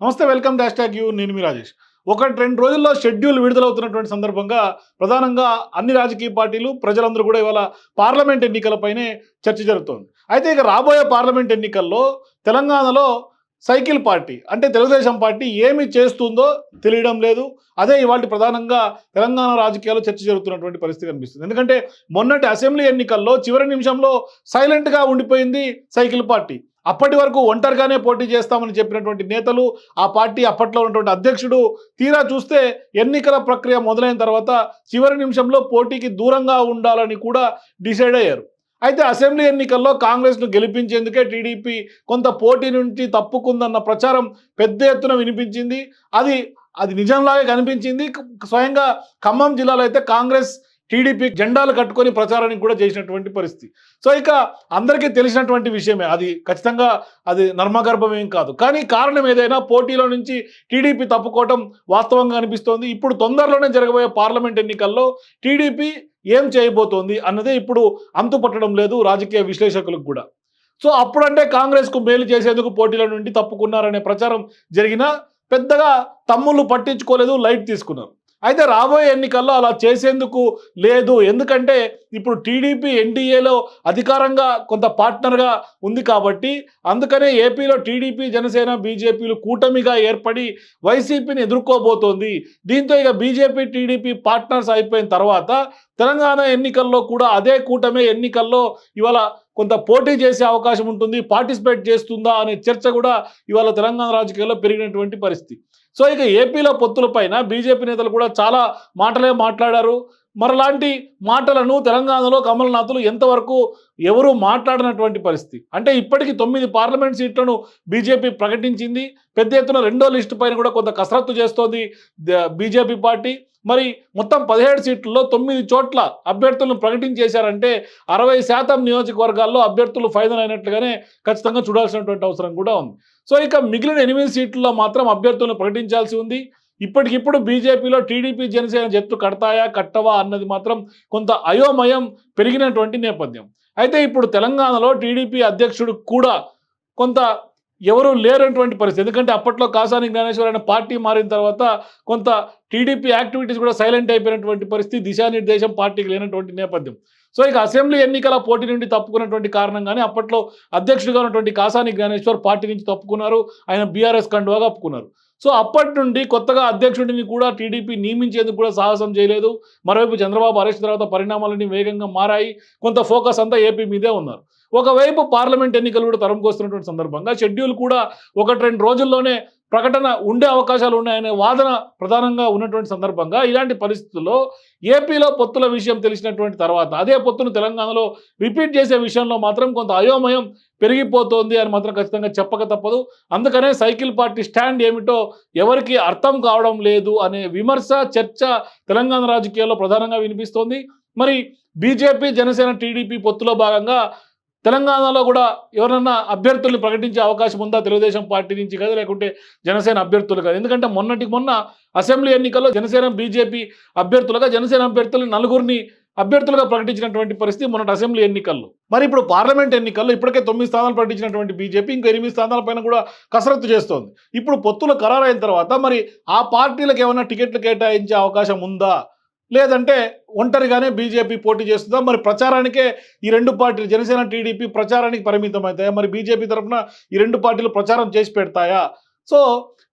నమస్తే welcome dash tag you. నేను మీ రాజేష్. ఒకటి రెండు రోజుల్లో షెడ్యూల్ విడుదలవుతున్నటువంటి సందర్భంగా ప్రధానంగా అన్ని రాజకీయ పార్టీలు ప్రజలందరూ కూడా ఇవాళ పార్లమెంట్ ఎన్నికలపైనే చర్చ జరుగుతోంది. అయితే ఇక రాబోయే పార్లమెంట్ ఎన్నికల్లో తెలంగాణలో సైకిల్ పార్టీ అంటే తెలుగుదేశం పార్టీ ఏమి చేస్తుందో తెలియడం లేదు. అదే ఇవాళ ప్రధానంగా తెలంగాణ రాజకీయాల్లో చర్చ జరుగుతున్నటువంటి పరిస్థితి కనిపిస్తుంది. ఎందుకంటే మొన్నటి అసెంబ్లీ ఎన్నికల్లో చివరి నిమిషంలో సైలెంట్గా ఉండిపోయింది సైకిల్ పార్టీ. అప్పటి వరకు ఒంటరిగానే పోటీ చేస్తామని చెప్పినటువంటి నేతలు ఆ పార్టీ అప్పట్లో ఉన్నటువంటి అధ్యక్షుడు తీరా చూస్తే ఎన్నికల ప్రక్రియ మొదలైన తర్వాత చివరి నిమిషంలో పోటీకి దూరంగా ఉండాలని కూడా డిసైడ్ అయ్యారు. అయితే అసెంబ్లీ ఎన్నికల్లో కాంగ్రెస్ను గెలిపించేందుకే టీడీపీ కొంత పోటీ నుంచి తప్పుకుందన్న ప్రచారం పెద్ద ఎత్తున వినిపించింది. అది అది నిజంలాగే కనిపించింది. స్వయంగా ఖమ్మం జిల్లాలో అయితే కాంగ్రెస్ టీడీపీ జెండాలు కట్టుకొని ప్రచారానికి కూడా చేసినటువంటి పరిస్థితి. సో ఇక అందరికీ తెలిసినటువంటి విషయమే. అది ఖచ్చితంగా అది నర్మగర్భం ఏం కాదు. కానీ కారణం ఏదైనా పోటీలో నుంచి టీడీపీ తప్పుకోవటం వాస్తవంగా అనిపిస్తోంది. ఇప్పుడు తొందరలోనే జరగబోయే పార్లమెంట్ ఎన్నికల్లో టీడీపీ ఏం చేయబోతోంది అన్నదే ఇప్పుడు అంతు పట్టడం లేదు రాజకీయ విశ్లేషకులకు కూడా. సో అప్పుడంటే కాంగ్రెస్కు మేలు చేసేందుకు పోటీల నుండి తప్పుకున్నారనే ప్రచారం జరిగినా పెద్దగా తమ్ముళ్ళు పట్టించుకోలేదు లైట్ తీసుకున్నారు. అయితే రాబోయే ఎన్నికల్లో అలా చేసేందుకు లేదు. ఎందుకంటే ఇప్పుడు టీడీపీ ఎన్డీఏలో అధికారంగా కొంత పార్ట్నర్గా ఉంది కాబట్టి అందుకనే ఏపీలో టీడీపీ జనసేన బీజేపీలు కూటమిగా ఏర్పడి వైసీపీని ఎదుర్కోబోతోంది. దీంతో ఇక బీజేపీ టీడీపీ పార్ట్నర్స్ అయిపోయిన తర్వాత తెలంగాణ ఎన్నికల్లో కూడా అదే కూటమే ఎన్నికల్లో ఇవాళ కొంత పోటీ చేసే అవకాశం ఉంటుంది పార్టిసిపేట్ చేస్తుందా అనే చర్చ కూడా ఇవాళ తెలంగాణ రాజకీయాల్లో పెరిగినటువంటి పరిస్థితి. సో ఇక ఏపీలో పొత్తుల పైన బీజేపీ నేతలు కూడా చాలా మాటలే మాట్లాడారు. మరలాంటి మాటలను తెలంగాణలో కమల్నాథులు ఎంతవరకు ఎవరు మాట్లాడినటువంటి పరిస్థితి. అంటే ఇప్పటికీ తొమ్మిది పార్లమెంట్ సీట్లను బీజేపీ ప్రకటించింది. పెద్ద ఎత్తున రెండో లిస్టు పైన కూడా కొంత కసరత్తు చేస్తోంది బీజేపీ పార్టీ. మరి మొత్తం పదిహేడు సీట్లలో తొమ్మిది చోట్ల అభ్యర్థులను ప్రకటించేశారంటే అరవై శాతం నియోజకవర్గాల్లో అభ్యర్థులు ఫైనల్ అయినట్లుగానే ఖచ్చితంగా చూడాల్సినటువంటి అవసరం కూడా ఉంది. సో ఇక మిగిలిన ఎనిమిది సీట్లలో మాత్రం అభ్యర్థులను ప్రకటించాల్సి ఉంది. ఇప్పటికిప్పుడు బీజేపీలో టీడీపీ జనసేన జట్టు కడతాయా కట్టవా అన్నది మాత్రం కొంత అయోమయం పెరిగినటువంటి నేపథ్యం. అయితే ఇప్పుడు తెలంగాణలో టీడీపీ అధ్యక్షుడు కూడా కొంత ఎవరు లేరటువంటి పరిస్థితి. ఎందుకంటే అప్పట్లో కాసాని జ్ఞానేశ్వర్ అనే పార్టీ మారిన తర్వాత కొంత టీడీపీ యాక్టివిటీస్ కూడా సైలెంట్ అయిపోయినటువంటి పరిస్థితి దిశానిర్దేశం పార్టీకి లేనటువంటి నేపథ్యం. సో ఇక అసెంబ్లీ ఎన్నికల పోటీ నుండి తప్పుకున్నటువంటి కారణంగానే అప్పట్లో అధ్యక్షుడిగా ఉన్నటువంటి కాసాని జ్ఞానేశ్వర్ పార్టీ నుంచి తప్పుకున్నారు. ఆయన బీఆర్ఎస్ కండువాగా ఒప్పుకున్నారు సో అప్పటి నుండి కొత్తగా అధ్యక్షుడిని కూడా టీడీపీ నియమించేందుకు కూడా సాహసం చేయలేదు. మరోవైపు చంద్రబాబు అరెస్ట్ తర్వాత పరిణామాలన్నీ వేగంగా మారాయి. కొంత ఫోకస్ అంతా ఏపీ మీదే ఉన్నారు. ఒకవైపు పార్లమెంట్ ఎన్నికలు కూడా తరంకొస్తున్నటువంటి సందర్భంగా షెడ్యూల్ కూడా ఒకటి రెండు రోజుల్లోనే ప్రకటన ఉండే అవకాశాలు ఉన్నాయనే వాదన ప్రధానంగా ఉన్నటువంటి సందర్భంగా ఇలాంటి పరిస్థితుల్లో ఏపీలో పొత్తుల విషయం తెలిసినటువంటి తర్వాత అదే పొత్తును తెలంగాణలో రిపీట్ చేసే విషయంలో మాత్రం కొంత అయోమయం పెరిగిపోతోంది అని మాత్రం ఖచ్చితంగా చెప్పక తప్పదు. అందుకనే సైకిల్ పార్టీ స్టాండ్ ఏమిటో ఎవరికి అర్థం కావడం లేదు అనే విమర్శ చర్చ తెలంగాణ రాజకీయాల్లో ప్రధానంగా వినిపిస్తోంది. మరి బీజేపీ జనసేన టీడీపీ పొత్తులో భాగంగా తెలంగాణలో కూడా ఎవరన్నా అభ్యర్థుల్ని ప్రకటించే అవకాశం ఉందా? తెలుగుదేశం పార్టీ నుంచి కదా లేకుంటే జనసేన అభ్యర్థులు కదా. ఎందుకంటే మొన్నటికి మొన్న అసెంబ్లీ ఎన్నికల్లో జనసేన బీజేపీ అభ్యర్థులుగా జనసేన అభ్యర్థులు నలుగురిని అభ్యర్థులుగా ప్రకటించినటువంటి పరిస్థితి మొన్నటి అసెంబ్లీ ఎన్నికల్లో. మరి ఇప్పుడు పార్లమెంట్ ఎన్నికల్లో ఇప్పటికే తొమ్మిది స్థానాలు ప్రకటించినటువంటి బీజేపీ ఇంకా ఎనిమిది స్థానాల పైన కూడా కసరత్తు చేస్తోంది. ఇప్పుడు పొత్తులు ఖరారైన తర్వాత మరి ఆ పార్టీలకు ఏమైనా టికెట్లు కేటాయించే అవకాశం ఉందా? లేదంటే ఒంటరిగానే బీజేపీ పోటీ చేస్తుందా? మరి ప్రచారానికే ఈ రెండు పార్టీలు జనసేన టీడీపీ ప్రచారానికి పరిమితం అవుతాయా మరి బీజేపీ తరఫున ఈ రెండు పార్టీలు ప్రచారం చేసి పెడతాయా? సో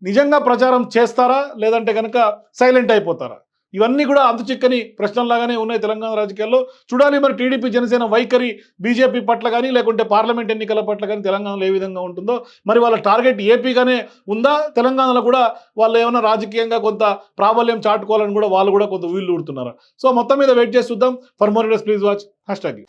నిజంగా ప్రచారం చేస్తారా? లేదంటే కనుక సైలెంట్ అయిపోతారా? ఇవన్నీ కూడా చిక్కని ప్రశ్నలాగానే ఉన్నాయి తెలంగాణ రాజకీయాల్లో. చూడాలి మరి టీడీపీ జనసేన వైఖరి బీజేపీ పట్ల కానీ లేకుంటే పార్లమెంట్ ఎన్నికల పట్ల కానీ తెలంగాణలో ఏ విధంగా ఉంటుందో. మరి వాళ్ళ టార్గెట్ ఏపీగానే ఉందా? తెలంగాణలో కూడా వాళ్ళు ఏమైనా రాజకీయంగా కొంత ప్రాబల్యం చాటుకోవాలని కూడా వాళ్ళు కూడా కొంత వీళ్ళు ఊడుతున్నారు? సో మొత్తం మీద వెయిట్ చేసి చూద్దాం. For more please watch hashtag